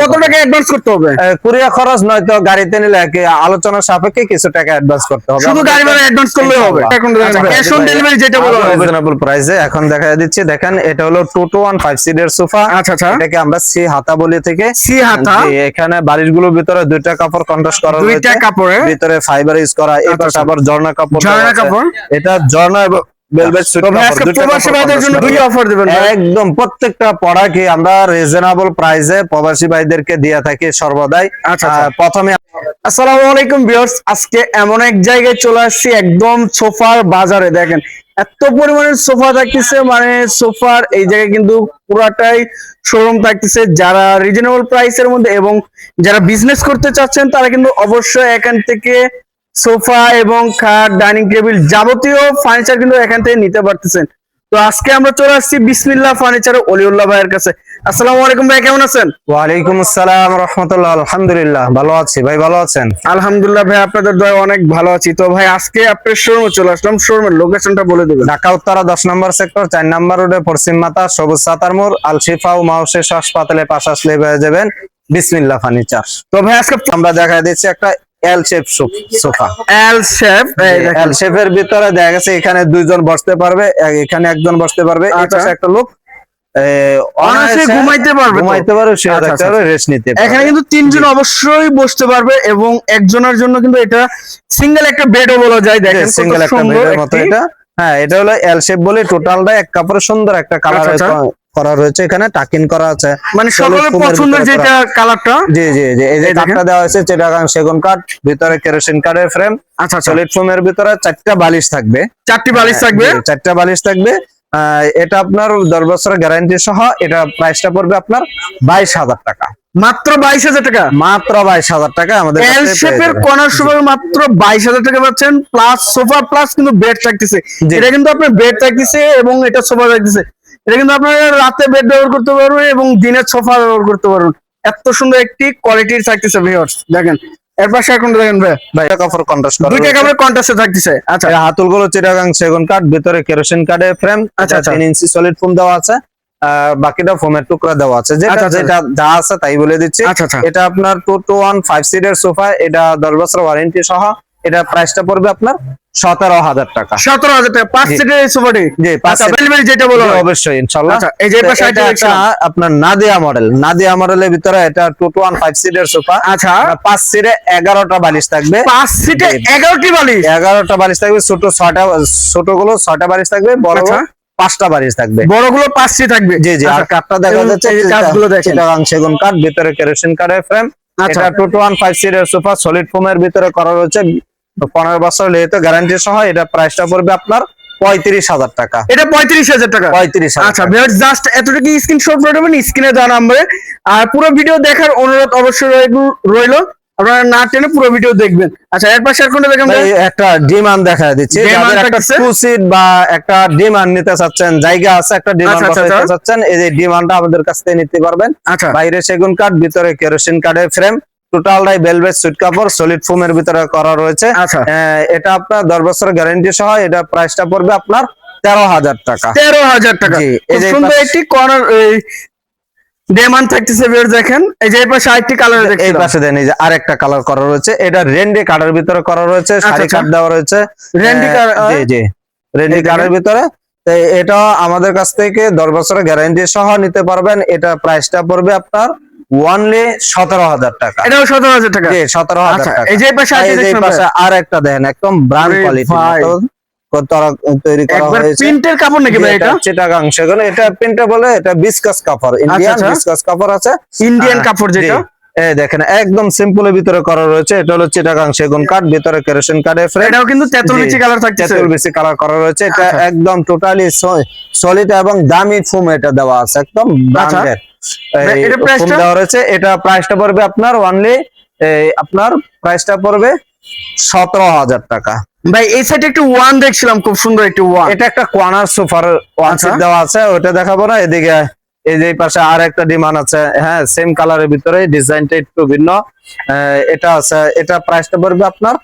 কত টাকা অ্যাডভান্স করতে হবে? কুরিয়া খরচ নয়তো গাড়িতে নিলে কি আলোচনা সাপেক্ষে কিছু টাকা অ্যাডভান্স করতে হবে। শুধু গাড়ি ভাড়া অ্যাডভান্স করলে হবে। এখন ক্যাশ অন ডেলিভারি যেটা বলা হয় রিজনেবল প্রাইসে এখন দেখা দিচ্ছি দেখেন এটা হলো সিটের সোফা আচ্ছা আচ্ছা। এটাকে আমরা সি হাতা বলি থেকে সি হাতা। এখানে বালিশগুলোর ভিতরে দুইটা কাপড় কন্ট্রাস্ট করা দুইটা কাপড়ে। ভিতরে ফাইবার ইউজ করা এই আচ্ছা, আচ্ছা। আবার ঝর্ণা কাপড় ঝর্ণা কাপড়। এটা ঝর্ণা একদম প্রত্যেকটা প্রোডাক্টই আমরা রিজনেবল প্রাইসে প্রবাসী ভাইদেরকে দিয়ে থাকি সর্বদাই। আচ্ছা, আচ্ছা। আহ, প্রথমে আসসালামু আলাইকুম ভিউয়ার্স আজকে এমন এক জায়গায় চলে আসছি একদম সোফার বাজারে। দেখেন এত পরিমাণের সোফা থাকতেছে মানে সোফার এই জায়গায় কিন্তু পুরাটাই শোরুম থাকতেছে। যারা রিজনেবল প্রাইসের মধ্যে এবং যারা বিজনেস করতে চাচ্ছেন তারা কিন্তু অবশ্যই এখান থেকে সোফা এবং খাট ডাইনিং টেবিল যাবতীয় ফার্নিচার কিন্তু এখান থেকে নিতে পারতেছেন। তো আজকে আমরা চলে আসছি বিসমিল্লাহ ফার্নিচার অলিউল্লাহ ভাইয়ের কাছে। আসসালামু আলাইকুম ভাই কেমন আছেন? ওয়ালাইকুম আসসালাম রহমতুল্লাহ আলহামদুলিল্লাহ ভালো আছি। ভাই ভালো আছেন? আলহামদুলিল্লাহ ভাই আপনাদের দয় অনেক ভালো আছি। তো ভাই আজকে আপনার শোরুমে চলে আসলাম। শোরুমের লোকেশনটা বলে দেবেন। ঢাকা উত্তরা দশ নম্বর সেক্টর চার নম্বর রোডে পশ্চিম মাতা সবুজ সাতার মোড় আলশিফা ও মাউসের হাসপাতালে পাশ আসলে পেয়ে যাবেন বিসমিল্লাহ ফার্নিচার তো ভাই আজকে আমরা দেখা দিচ্ছি একটা L shape sofa L shape L শেপের ভিতরে দেখা গেছে এখানে দুইজন বসতে পারবে এখানে একজন বসতে পারবে আচ্ছা। একটা লোক ঘুমাইতে পারবে ঘুমাইতে পারবে আচ্ছা, আচ্ছা, রেস্ট নিতে এখানে কিন্তু তিনজন অবশ্যই বসতে পারবে এবং একজনের জন্য কিন্তু এটা সিঙ্গেল একটা বেডও বলা যায়। দেখেন সিঙ্গেল একটা বেডের মতো এটা। হ্যাঁ এটা হলো এল শেপ বলে টোটালটা এক কাপড়ে সুন্দর একটা কালার। করা রয়েছে এখানে টাকিন করা আছে। মানে সকলের পছন্দের যেটা কালারটা জি জি জি এই যে। কাঠটা দেওয়া হয়েছে চিটাগাং সেগুন কাঠ ভিতরে কেরোসিন কাঠের ফ্রেম আচ্ছা আচ্ছা। সলিড ফোমের ভিতরে চারটা বালিশ থাকবে। চারটি বালিশ থাকবে? জি, চারটা বালিশ থাকবে। এটা আপনার দশ বছরের গ্যারান্টি সহ এটা প্রাইসটা পড়বে আপনার বাইশ হাজার টাকা। মাত্র বাইশ হাজার টাকা? মাত্র বাইশ হাজার টাকা আমাদের এল শেপের। কর্নার সোফা মাত্র বাইশ হাজার টাকা পাচ্ছেন প্লাস সোফা প্লাস কিন্তু বেড থাকতেছে। এটা কিন্তু আপনার বেড থাকতেছে এবং এটা সোফা থাকতেছে। এটা কিন্তু আপনার রাতে বেড ব্যবহার করতে পারবেন এবং দিনের সোফা ব্যবহার করতে পারবেন। এত সুন্দর একটি কোয়ালিটির থাকতেছে ভিউয়ার্স দেখেন। এর পাশে এখন দেখেন ভাই কাপড় কন্ট্রাস্ট করা দুইটা রয়েছে। কন্ট্রাস্টে থাকতেছে। আচ্ছা। এই হাতুলগুলো চিটাগাং সেগুন কাঠ ভিতরে কেরোসিন ফ্রেম আচ্ছা, আচ্ছা। তিন ইঞ্চি সলিড ফোম দেওয়া আছে। বাকিটা ফোমের টুকরা দেওয়া আছে। যেটা আচ্ছা, আচ্ছা। যেটা যা আছে তাই বলে দিচ্ছি। এটা আপনার টু টু ওয়ান ফাইভ সিটের সোফা এটা দশ বছর ওয়ারেন্টি সহ। এটা প্রাইসটা পড়বে আপনার সতেরো হাজার টাকা। সতেরো হাজার টাকা। পাঁচ সিটের এই সোফাটি জি পাঁচ আচ্ছা যেটা বলো অবশ্যই ইনশাল্লাহ। আচ্ছা এই যে আপনার নাদিয়া মডেল। নাদিয়া মডেলের ভিতরে এটা টু টু ওয়ান ফাইভ সিটের সোফা। আচ্ছা। পাঁচ সিটে এগারোটা বালিশ থাকবে। পাঁচ সিটে। এগারোটি বালিশ? এগারোটা বালিশ থাকবে ছোট ছয়টা ছোটগুলো ছয়টা বালিশ থাকবে বড় আচ্ছা। পাঁচটা বালিশ থাকবে। বড়গুলো পাঁচটি থাকবে? জি জি আর কাঠটা দেখা যাচ্ছে কাঠগুলো দেখেন। সেগুন কাঠ ভিতরে কেরোসিন কাঠের ফ্রেম এটা টু টু ওয়ান ফাইভ সিটের সোফা সলিড ফোমের ভিতরে করা রয়েছে। পনেরো বছর লেহেতে গ্যারান্টি সহ এটা প্রাইসটা পড়বে আপনার পঁয়ত্রিশ হাজার টাকা। এটা পঁয়ত্রিশ হাজার টাকা? পঁয়ত্রিশ আচ্ছা জাস্ট এতটুকু স্ক্রিনশট করে স্ক্রিনে দেওয়া নাম্বারে আর পুরো ভিডিও দেখার অনুরোধ অবশ্যই রইল- রইল। আপনারা না টেনে পুরো ভিডিও দেখবেন। আচ্ছা এর পাশে আর কোনটা দেখেন একটা ডিমান্ড দেখা দিচ্ছি। Demand যাদের একটা টু সিট বা একটা ডিমান্ড নিতে চাচ্ছেন জায়গা আছে একটা ডিমান্ড আচ্ছা, আচ্ছা, বসাইতে আচ্ছা। চাচ্ছেন এই যে ডিমান্ডটা আমাদের কাছ থেকে নিতে পারবেন। আচ্ছা। বাইরে সেগুন কাঠ ভিতরে কেরোসিন কাঠের ফ্রেম টোটালটাই ভেলভেট সুইট কাপড় সলিড ফোমের ভিতরে করা রয়েছে। আচ্ছা। এটা আপনার দশ বছরের গ্যারান্টি সহ এটা প্রাইসটা পড়বে আপনার তেরো হাজার টাকা। তেরো হাজার টাকা। খুব সুন্দর একটি কর্নার ডেমান থাকতেছে ভিউয়ার্স দেখেন। এই যে এই পাশে আরেকটি কালার এই পাশে দেন এই যে আরেকটা কালার করা রয়েছে। এটা রেন্ডি কাঠের ভিতরে করা রয়েছে শাড়ি আচ্ছা। কাঠ দেওয়া রয়েছে। রেন্ডি কালার জি জি। রেন্ডি দেখেন। কাঠের ভিতরে। এটা আমাদের কাছ থেকে দশ বছরের গ্যারান্টি সহ নিতে পারবেন। এটা প্রাইসটা পড়বে আপনার ওয়ানলি সতেরো হাজার টাকা। এটাও সতেরো হাজার টাকা? সতেরো হাজার আচ্ছা টাকা। এই যে এই পাশে এই যে এই পাশে আর একটা দেখেন একদম ব্রান্ড কোয়ালিটি তৈরি করা হয়েছে। প্রিন্টের কাপড় নাকি ভাই এটা চিটাগাং সেগুলো এটা প্রিন্টে বলে এটা বিসকাস কাপড়। ইন্ডিয়ান আচ্ছা। বিসকাস কাপড় আছে। ইন্ডিয়ান কাপড় যেটা। এই দেখেন একদম সিম্পলের ভিতরে করা রয়েছে এটা হলো চিটাগাং সেগুন কাঠ ভিতরে কেরোসিন ফ্রেম এটাও কিন্তু তেতুল। বিচি কালার থাকতেছে তেঁতুল বেশি কালার করা রয়েছে এটা আচ্ছা। একদম টোটালি সলিড এবং দামি ফোম এটা দেওয়া আছে একদম আচ্ছা। ব্র্যান্ডেড এটা price ফোম টা? দেওয়া রয়েছে এটা প্রাইসটা পড়বে আপনার অনলি আপনার প্রাইসটা পড়বে সতেরো হাজার টাকা ভাই এই সাইডে একটু ওয়ান দেখছিলাম খুব সুন্দর একটু ওয়ান এটা একটা কর্নার সোফার ওয়ান আচ্ছা। সিট দেওয়া আছে ওটা দেখাবো না এদিকে এই যে পাশে আর একটা ডিমান্ড আছে হ্যাঁ সেম কালারের ভিতরে ডিজাইনটা একটু ভিন্ন। এটা আছে এটা প্রাইসটা পড়বে আপনার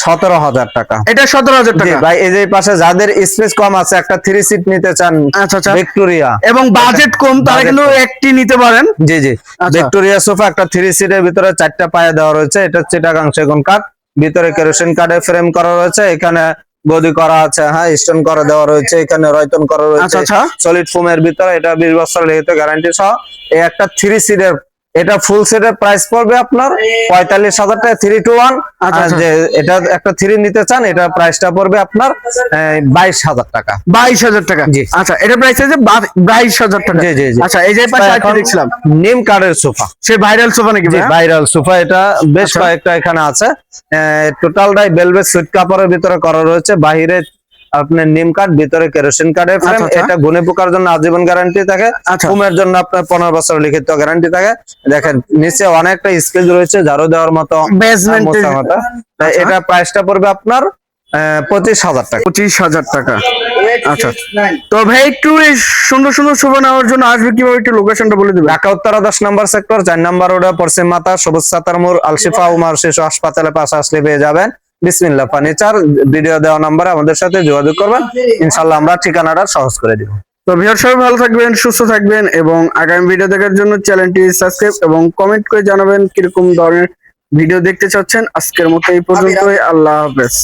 সতেরো হাজার টাকা। এটা সতেরো হাজার টাকা। ভাই এই যে পাশে যাদের স্পেস কম আছে একটা থ্রি সিট নিতে চান আচ্ছা আচ্ছা। ভিক্টোরিয়া এবং বাজেট কম তারা কিন্তু একটি নিতে পারেন। জি জি। আচ্ছা। ভিক্টোরিয়া সোফা একটা থ্রি সিটের ভিতরে চারটা পায়ে দেওয়া রয়েছে এটা চিটাগাং সেগুন কাঠ ভিতরে কেরোসিন কাঠে ফ্রেম করা রয়েছে এখানে গদি করা আছে হ্যাঁ স্টোন করা দেওয়া রয়েছে এখানে রয়তন করা আচ্ছা রয়েছে আচ্ছা সলিড ফোমের ভিতরে এটা বিশ বছর লিখিত গ্যারান্টি সহ। এই একটা থ্রি সিটের এটা ফুল সেটের প্রাইস পড়বে আপনার পঁয়তাল্লিশ হাজার টাকা থ্রি টু ওয়ান আচ্ছা, আচ্ছা। যে এটা একটা থ্রি নিতে চান এটা প্রাইসটা পড়বে আপনার বাইশ হাজার টাকা। বাইশ হাজার টাকা? জি। আচ্ছা এটা প্রাইস আছে বাইশ হাজার টাকা। জি জি জি। আচ্ছা এই যে পাশে দেখছিলাম। নিম কার্ডের সোফা। সে ভাইরাল সোফা নাকি ভাইরাল সোফা এটা বেশ আচ্ছা। কয়েকটা এখানে আছে। টোটালটাই বেলভেট সুইট কাপড়ের ভিতরে করা রয়েছে। বাহিরে আপনার নিম কার্ড ভিতরে কেরোসিন কার্ডের ফ্রেম আচ্ছা, আচ্ছা। এটা গুনে পোকার জন্য আজীবন গ্যারান্টি থাকে। আচ্ছা। ফুমের জন্য আপনার পনেরো বছর লিখিত গ্যারান্টি থাকে। দেখেন নিচে অনেকটা স্পেস রয়েছে ঝাড়ু দেওয়ার মতো আচ্ছা। এটা প্রাইসটা পড়বে আপনার পঁচিশ হাজার টাকা। পঁচিশ হাজার টাকা। আচ্ছা। তো ভাই একটু এই সুন্দর সুন্দর সোফা নেওয়ার জন্য আসবে কীভাবে একটু লোকেশনটা বলে দিবেন? ঢাকা উত্তরা দশ নম্বর সেক্টর চার নম্বর রোডে পশ্চিম মাতা সবুজ সাতার মোড় আলশিফা উমার শিশু হাসপাতালের পাশে আসলে পেয়ে যাবেন। বিসমিল্লাহ ফার্নিচার ভিডিও দেওয়া নম্বরে আমাদের সাথে যোগাযোগ করবেন। ইনশাল্লাহ আমরা ঠিকানাটা সহজ করে দিব। তো ভিউয়ার সবাই ভালো থাকবেন সুস্থ থাকবেন এবং আগামী ভিডিও দেখার জন্য চ্যানেলটি সাবস্ক্রাইব এবং কমেন্ট করে জানাবেন কীরকম ধরনের ভিডিও দেখতে চাচ্ছেন। আজকের মতো এই পর্যন্তই। আল্লাহ হাফেজ।